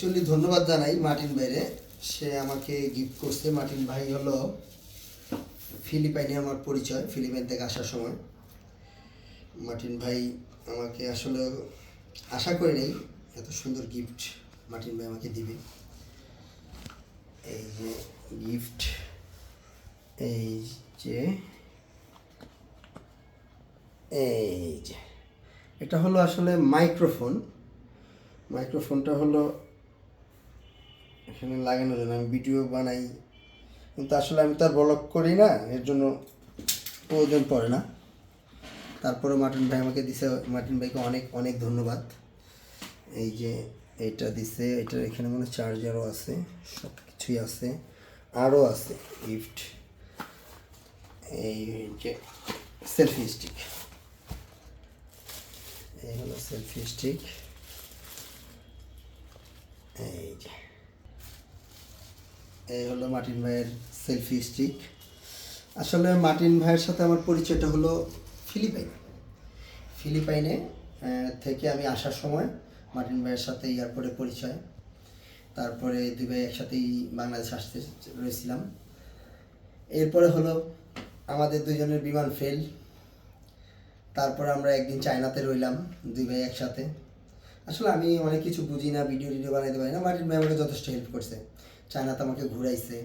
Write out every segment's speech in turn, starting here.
Actually ধন্যবাদ জানাই Martin ভাইরে। সে আমাকে গিফট করছে। মার্টিন ভাই হলো ফিলিপাইনে আমার পরিচয়, ফিলিপাইন থেকে আসার সময়। মার্টিন ভাই আমাকে আসলে আশা করে নেই, এত সুন্দর গিফট মার্টিন ভাই আমাকে দিবে। এই যে গিফট এই যে এই যে। এটা হলো আসলে মাইক্রোফোন মাইক্রোফোনটা হলো এখানে লাগানো জন্য আমি ভিডিও বানাই। কিন্তু আসলে আমি তো আর ব্লগ করি না, এর জন্য প্রয়োজন পড়ে না। তারপরে মার্টিন ভাই আমাকে দিছে মার্টিন ভাইকে অনেক অনেক ধন্যবাদ। এই যে এটা দিছে, এটার এখানে মানে চার্জারও আছে সব কিছুই আছে, আরও আছে গিফট এই যে সেলফি স্টিক এই হলো সেলফি স্টিক এই যে। এই হলো মার্টিন ভাইয়ের সেলফি স্টিক। আসলে মার্টিন ভাইয়ের সাথে আমার পরিচয়টা হলো ফিলিপাইন। ফিলিপাইনে থেকে আমি আসার সময় মার্টিন ভাইয়ের সাথে এয়ারপোর্টে পরিচয়। তারপরে দুই ভাই একসাথেই বাংলাদেশ আসতে রয়েছিলাম। এরপরে হলো আমাদের দুজনের বিমান ফেল। তারপর আমরা একদিন চায়নাতে রইলাম, দুই ভাই একসাথে। আসলে আমি অনেক কিছু বুঝি না ভিডিও টিডিও বানাইতে পারি না মার্টিন ভাই আমাকে যথেষ্ট হেল্প করছে। চায়নাতে আমাকে ঘুরাইছে।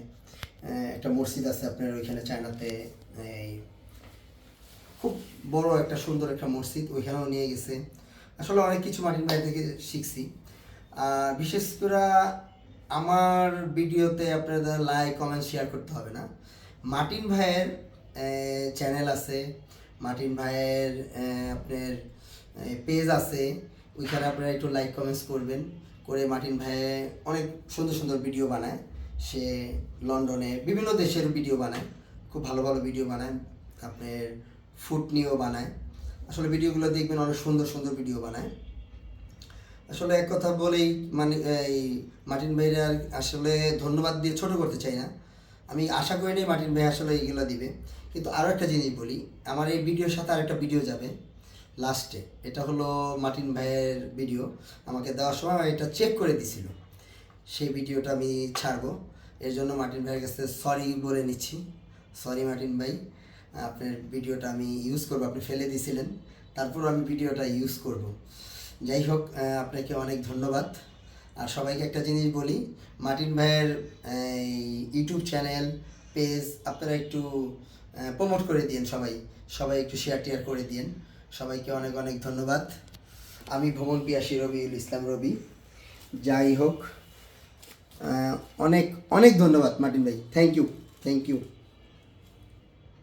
একটা মসজিদ আছে আপনার ওইখানে চায়নাতে। এই খুব বড় একটা সুন্দর একটা মসজিদ, ওইখানেও নিয়ে গেছে। আসলে অনেক কিছু মার্টিন ভাই থেকে শিখছি। আর বিশেষ করে আমার ভিডিওতে আপনাদের লাইক কমেন্ট শেয়ার করতে হবে না। মার্টিন ভাইয়ের চ্যানেল আছে। মার্টিন ভাইয়ের আপনার পেজ আছে। ওইখানে আপনারা একটু লাইক কমেন্টস করবেন। করে মার্টিন ভাই অনেক সুন্দর সুন্দর ভিডিও বানায়। সে লন্ডনে বিভিন্ন দেশের ভিডিও বানায়। খুব ভালো ভালো ভিডিও বানায়। আপনার ফুড নিয়েও বানায়। আসলে ভিডিওগুলো দেখবেন অনেক সুন্দর সুন্দর ভিডিও বানায়। আসলে এক কথা বলেই মানে এই মার্টিন ভাইরা আসলে ধন্যবাদ দিয়ে ছোট করতে চাই না। আমি আশা করি মার্টিন ভাই আসলে এইগুলো দিবে। কিন্তু আরও একটা জিনিস বলি, আমার এই ভিডিওর সাথে আরেকটা ভিডিও যাবে। লাস্টে। এটা হলো মার্টিন ভাইয়ের ভিডিও আমাকে দেওয়ার সময় এটা চেক করে দিছিল। সেই ভিডিওটা আমি ছাড়বো। এর জন্য মার্টিন ভাইয়ের কাছে সরি বলে নিচ্ছি। সরি মার্টিন ভাই, আপনার ভিডিওটা আমি ইউজ করব। আপনি ফেলে দিয়েছিলেন তারপর আমি ভিডিওটা ইউজ করব। যাই হোক আপনাকে অনেক ধন্যবাদ। আর সবাইকে একটা জিনিস বলি মার্টিন ভাইয়ের ইউটিউব চ্যানেল পেজ আপনারা একটু প্রমোট করে দিন সবাই। সবাই একটু শেয়ার টেয়ার করে দিন সবাইকে অনেক অনেক ধন্যবাদ। আমি ভ্রমণ পিয়াসী রবিউল ইসলাম রবি। যাই হোক অনেক অনেক ধন্যবাদ মার্টিন ভাই। Thank you thank you